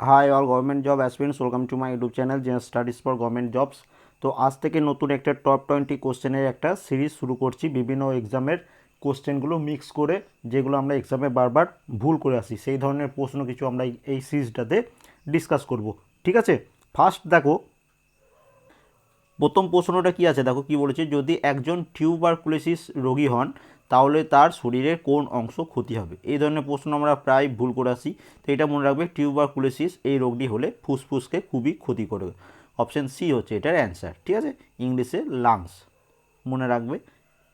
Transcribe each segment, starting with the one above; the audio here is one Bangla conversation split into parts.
Hi all government job aspirants welcome to my YouTube channel Zen studies for government jobs তো আজ থেকে নতুন একটা টপ টোয়েন্টি কোশ্চেনের একটা সিরিজ শুরু করছি, বিভিন্ন এক্সামের কোশ্চেনগুলো মিক্স করে, যেগুলো আমরা এক্সামে বারবার ভুল করে আসি, সেই ধরনের প্রশ্ন কিছু আমরা এই- সিরিজটাতে ডিসকাস করব। ঠিক আছে? ফার্স্ট দেখো, প্রথম প্রশ্নটা কি আছে? দেখো কি বলেছে, যদি একজন টিউবারকুলোসিস রোগী হন তাহলে তার শরীরের কোন অংশ ক্ষতি হবে? এই ধরনের প্রশ্ন আমরা প্রায় ভুল করে আসি। তো এটা মনে রাখবে টিউবার টিউবারকুলোসিস এই রোগটি হলে ফুসফুসকে খুবই ক্ষতি করবে অপশান সি হচ্ছে এটার অ্যান্সার ঠিক আছে? ইংলিশে লাংস মনে রাখবে।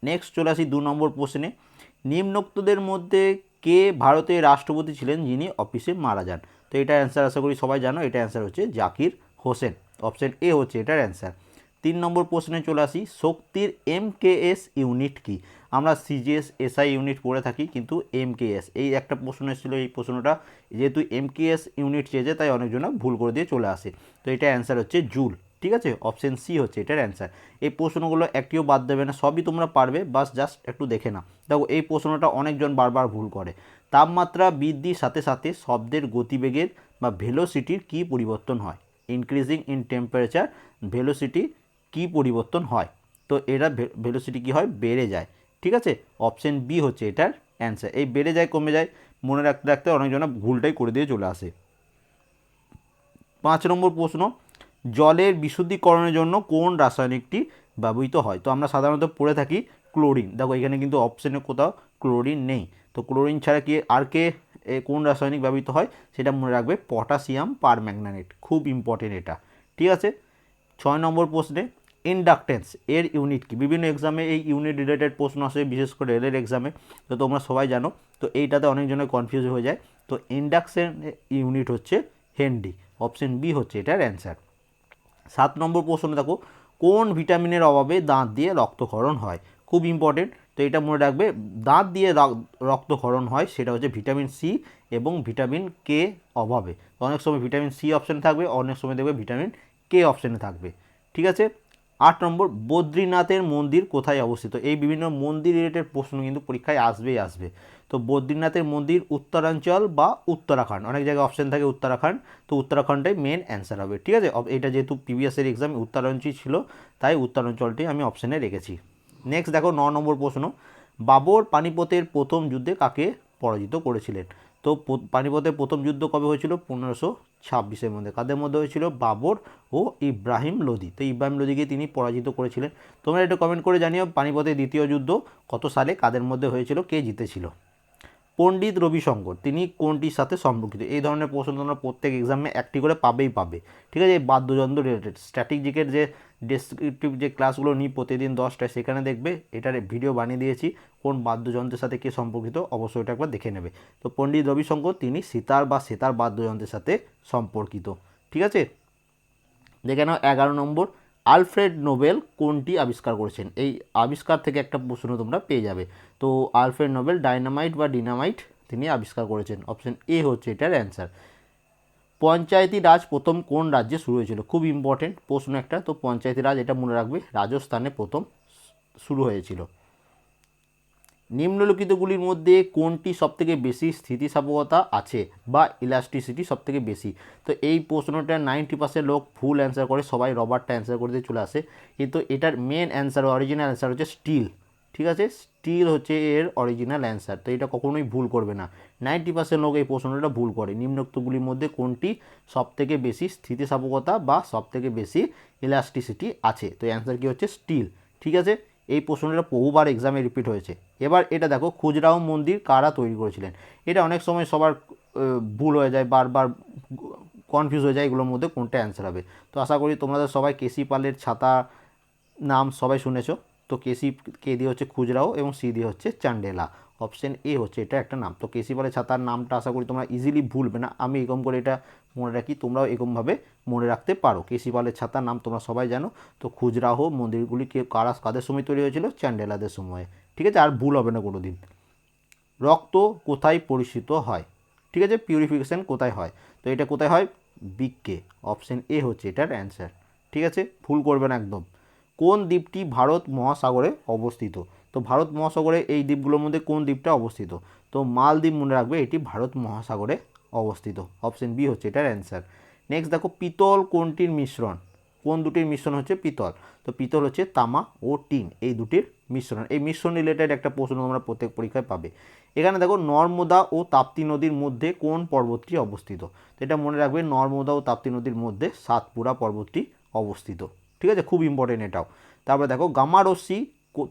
নেক্সট চলে আসি দু নম্বর প্রশ্নে। নিম্নোক্তদের মধ্যে কে ভারতের রাষ্ট্রপতি ছিলেন যিনি অফিসে মারা যান? তো এটার অ্যান্সার আশা করি সবাই জানো, এটা অ্যান্সার হচ্ছে জাকির হোসেন। অপশান এ হচ্ছে এটার অ্যান্সার তিন নম্বর প্রশ্নে চলে আসি, শক্তির এমকেএস ইউনিট কি? আমরা সিজিএস এসআই ইউনিট পড়ে থাকি, কিন্তু এমকেএস এই একটা প্রশ্ন এসেছিল, এই প্রশ্নটা, যেহেতু এমকেএস ইউনিট চেয়েছে, তাই অনেকজন ভুল করে দিয়ে চলে আসে। তো এটা অ্যান্সার হচ্ছে জুল, ঠিক আছে? অপশন সি হচ্ছে এটার অ্যান্সার এই প্রশ্নগুলো একটিও বাদ দেবে না, সবই তোমরা পারবে, বাস জাস্ট একটু দেখে না দেখো, এই প্রশ্নটা অনেকজন বারবার ভুল করে। তাপমাত্রা বৃদ্ধির সাথে সাথে শব্দের গতিবেগের বা ভেলোসিটির কী পরিবর্তন হয়? ইনক্রিজিং ইন টেম্পারেচার ভেলোসিটি কী পরিবর্তন হয়? তো এটা ভেলোসিটি কী হয়? বেড়ে যায়। ঠিক আছে? অপশন বি হচ্ছে এটার অ্যান্সার এই বেড়ে যায়, কমে যায়, মনে রাখতে রাখতে অনেকজন ভুলটাই করে দিয়ে চলে আসে। পাঁচ নম্বর প্রশ্ন, জলের বিশুদ্ধিকরণের জন্য কোন রাসায়নিকটি ব্যবহৃত হয়? তো আমরা সাধারণত পড়ে থাকি ক্লোরিন। দেখো, এখানে কিন্তু অপশানে কোথাও ক্লোরিন নেই। তো ক্লোরিন ছাড়া কি আর কে কোন রাসায়নিক ব্যবহৃত হয়? সেটা মনে রাখবে পটাশিয়াম পারম্যাঙ্গানেট খুব ইম্পর্টেন্ট এটা। ঠিক আছে? ছয় নম্বর প্রশ্নে ইন্ডাকটেন্স এর ইউনিট কি? বিভিন্ন এক্সামে এই ইউনিট রিলেটেড প্রশ্ন আসে, বিশেষ করে রেলের এক্সামে তো তোমরা সবাই জানো, তো এইটাতে অনেকজনের কনফিউজ হয়ে যায়। তো ইন্ডাকশন ইউনিট হচ্ছে হেনরি অপশন বি হচ্ছে এটার অ্যান্সার সাত নম্বর প্রশ্ন দেখো, কোন ভিটামিনের অভাবে দাঁত দিয়ে রক্তক্ষরণ হয়? খুব ইম্পর্টেন্ট তো এটা মনে রাখবে, দাঁত দিয়ে রক্তক্ষরণ হয় সেটা হচ্ছে ভিটামিন সি এবং ভিটামিন কে অভাবে। অনেক সময় ভিটামিন সি অপশানে থাকবে, অনেক সময় দেখবে ভিটামিন কে অপশানে থাকবে। ঠিক আছে? আট নম্বর, বদ্রীনাথের মন্দির কোথায় অবস্থিত? এই বিভিন্ন মন্দির রিলেটেড প্রশ্ন কিন্তু পরীক্ষায় আসবেই আসবে। তো বদ্রীনাথের মন্দির উত্তরাঞ্চল বা উত্তরাখণ্ড, অনেক জায়গায় অপশন থাকে উত্তরাখণ্ড, তো উত্তরাখণ্ডটাই মেন অ্যান্সার হবে, ঠিক আছে? এটা যেহেতু প্রিভিয়াসের এক্সাম উত্তরাঞ্চল ছিল, তাই উত্তরাঞ্চলটি আমি অপশানে রেখেছি। নেক্সট দেখো, ন নম্বর প্রশ্ন, বাবর পানিপথের প্রথম যুদ্ধে কাকে পরাজিত করেছিলেন? তো পানিপথে পানিপথের প্রথম যুদ্ধ কবে হয়েছিল? পনেরোশো ছাব্বিশের মধ্যে। কাদের মধ্যে হয়েছিল? বাবর ও ইব্রাহিম লোদি। তো ইব্রাহিম লোদিকে তিনি পরাজিত করেছিলেন। তোমরা একটু কমেন্ট করে জানিও পানিপথের দ্বিতীয় যুদ্ধ কত সালে কাদের মধ্যে হয়েছিল? কে জিতেছিল? পণ্ডিত রবিশঙ্কর, তিনি কোনটির সাথে সম্পর্কিত? এই ধরনের প্রশ্ন তোমরা প্রত্যেক এক্সামে একটি করে পাবেই পাবে। ঠিক আছে? এই বাদ্যযন্ত্র রিলেটেড স্ট্র্যাটেজিকের যে ডেসক্রিপটিভ যে ক্লাসগুলো নিই প্রতিদিন দশটায় সেখানে দেখবে, এটার ভিডিও বানিয়ে দিয়েছি। কোন বাদ্যযন্ত্রের সাথে কে সম্পর্কিত, অবশ্যই এটা একবার দেখে নেবে। তো পণ্ডিত রবিশঙ্কর, তিনি সিতার বা সেতার বাদ্যযন্ত্রের সাথে সম্পর্কিত। ঠিক আছে? দেখে নাও, এগারো নম্বর। আলফ্রেড নোবেল কোনটি আবিষ্কার করেছেন? এই আবিষ্কার থেকে একটা প্রশ্ন তোমরা পেয়ে যাবে। তো আলফ্রেড নোবেল, ডাইনামাইট বা ডিনামাইট তিনি আবিষ্কার করেছেন। অপশন এ হচ্ছে এটার অ্যান্সার। পঞ্চায়েতি রাজ প্রথম কোন রাজ্যে শুরু হয়েছিল? খুব ইম্পর্টেন্ট প্রশ্ন একটা। তো পঞ্চায়েতি রাজ এটা মনে রাখবে, রাজস্থানে প্রথম শুরু হয়েছিল। নিম্নলিখিতগুলির মধ্যে কোনটি সবথেকে বেশি স্থিতিস্থাপকতা আছে বা ইলাস্টিসিটি সবথেকে বেশি? তো এই প্রশ্নটা নাইনটি পার্সেন্ট লোক ভুল অ্যান্সার করে, সবাই রবারটা অ্যান্সার করে দিয়ে চলে আসে। কিন্তু এটার মেন অ্যান্সার অরিজিনাল অ্যান্সার হচ্ছে স্টিল ঠিক আছে? স্টিল হচ্ছে এর অরিজিনাল অ্যান্সার তো এটা কখনোই ভুল করবে না। নাইনটি পার্সেন্ট লোক এই প্রশ্নটা ভুল করে। নিম্নোক্তগুলির মধ্যে কোনটি সবথেকে বেশি স্থিতিস্থাপকতা বা সবথেকে বেশি ইলাস্টিসিটি আছে? তো অ্যান্সার কি হচ্ছে স্টিল ঠিক আছে? এই প্রশ্নটা বহুবার এক্সামে রিপিট হয়েছে। এবার এটা দেখো খুজরাও মন্দির কারা তৈরি করেছিলেন? এটা অনেক সময় সবার ভুল হয়ে যায়, বারবার কনফিউজ হয়ে যায়, এগুলোর মধ্যে কোনটা অ্যান্সার হবে। তো আশা করি তোমাদের সবাই কেসি পালের ছাতা, নাম সবাই শুনেছো। তো কেসি কে দিয়ে হচ্ছে খুজরাও এবং সি দিয়ে হচ্ছে চান্ডেলা অপশন এ হচ্ছে এটা একটা নাম। তো কেসি পালের ছাতার নামটা আশা করি তোমরা ইজিলি ভুলবে না। আমি এরকম করে এটা মনে রাখি তোমরাও এরকমভাবে মনে রাখতে পারো। কেসি পালের ছাতার নাম তোমরা সবাই জানো। তো খুজরাহ মন্দিরগুলি কে কারা কাদের সময় তৈরি হয়েছিল? চ্যান্ডেলাদের সময়ে। ঠিক আছে? আর ভুল হবে না কোনো দিন রক্ত কোথায় পরিচিত হয়? ঠিক আছে? পিউরিফিকেশন কোথায় হয়? তো এটা কোথায় হয়? বিককে অপশন এ হচ্ছে এটার অ্যান্সার ঠিক আছে? ভুল করবেন একদম। কোন দ্বীপটি ভারত মহাসাগরে অবস্থিত? তো ভারত মহাসাগরে এই দ্বীপগুলোর মধ্যে কোন দ্বীপটা অবস্থিত? তো মালদ্বীপ মনে রাখবে এটি ভারত মহাসাগরে অবস্থিত। অপশন বি হচ্ছে, এটার অ্যান্সার নেক্সট দেখো, পিতল কোনটির মিশ্রণ? কোন দুটির মিশ্রণ হচ্ছে পিতল? তো পিতল হচ্ছে তামা ও টিন, এই দুটির মিশ্রণ। এই মিশ্রণ রিলেটেড একটা প্রশ্ন তোমরা প্রত্যেক পরীক্ষায় পাবে। এখানে দেখো, নর্মদা ও তাপ্তি নদীর মধ্যে কোন পর্বতটি অবস্থিত? তো এটা মনে রাখবে, নর্মদা ও তাপ্তি নদীর মধ্যে সাতপুরা পর্বতটি অবস্থিত। ঠিক আছে? খুব ইম্পর্টেন্ট এটাও। তারপরে দেখো গামারস্যি কো-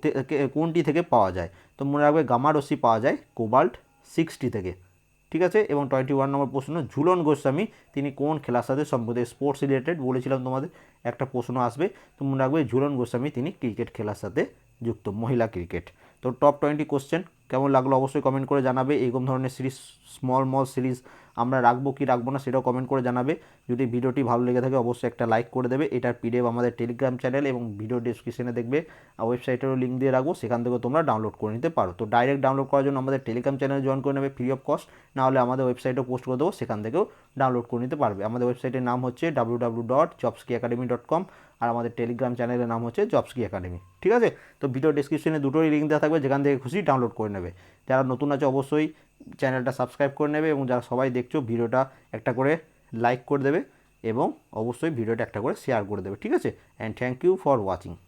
কোনটি থেকে পাওয়া যায়? তো মনে রাখবে গামারস্যি পাওয়া যায় কোবাল্ট সিক্সটি থেকে। ঠিক আছে? এবং টোয়েন্টি ওয়ান নম্বর প্রশ্ন, ঝুলন গোস্বামী, তিনি কোন খেলার সাথে সম্পর্কে স্পোর্টস রিলেটেড বলেছিলাম তোমাদের, একটা প্রশ্ন আসবে। তো মনে রাখবে ঝুলন গোস্বামী, তিনি ক্রিকেট খেলার সাথে যুক্ত, মহিলা ক্রিকেট তো টপ টোয়েন্টি কোশ্চেন কেমন লাগল অবশ্যই কমেন্ট করে জানাবে। এরকম ধরনের সিরিজ স্মল মল সিরিজ আমরা রাখব কি রাখব না সেটাও কমেন্ট করে জানাবে। যদি ভিডিওটি ভালো লেগে থাকে অবশ্যই একটা লাইক করে দেবে। এটার পিডিএফ আমাদের টেলিগ্রাম চ্যানেল এবং ভিডিও ডিসক্রিপশনে দেখবে। আর ওয়েবসাইটেরও লিঙ্ক দিয়ে রাখব, সেখান থেকেও তোমরা ডাউনলোড করে নিতে পারো। তো ডাইরেক্ট ডাউনলোড করার জন্য আমাদের টেলিগ্রাম চ্যানেল জয়েন করে নেবে ফ্রি অফ কস্ট না হলে আমাদের ওয়েবসাইটেও পোস্ট করে দেবো, সেখান থেকেও ডাউনলোড করে নিতে পারবে। আমাদের ওয়েবসাইটের নাম হচ্ছে ডাব্লিউ ডাব্লিউ ডট জবসকি একাডেমি ডট কম আর আমাদের টেলিগ্রাম চ্যানেলের নাম হচ্ছে জবসকি একাডেমি ঠিক আছে? তো ভিডিও ডিসক্রিপশনে দুটোই লিঙ্ক দেওয়া থাকবে, যেখান থেকে খুশি ডাউনলোড করে নেবে। যারা নতুন আছে, অবশ্যই চ্যানেলটা সাবস্ক্রাইব করে নেবে এবং যারা সবাই দেখছ ভিডিওটা একটা করে লাইক করে দেবে এবং অবশ্যই ভিডিওটা একটা করে শেয়ার করে দেবে। ঠিক আছে? And thank you for watching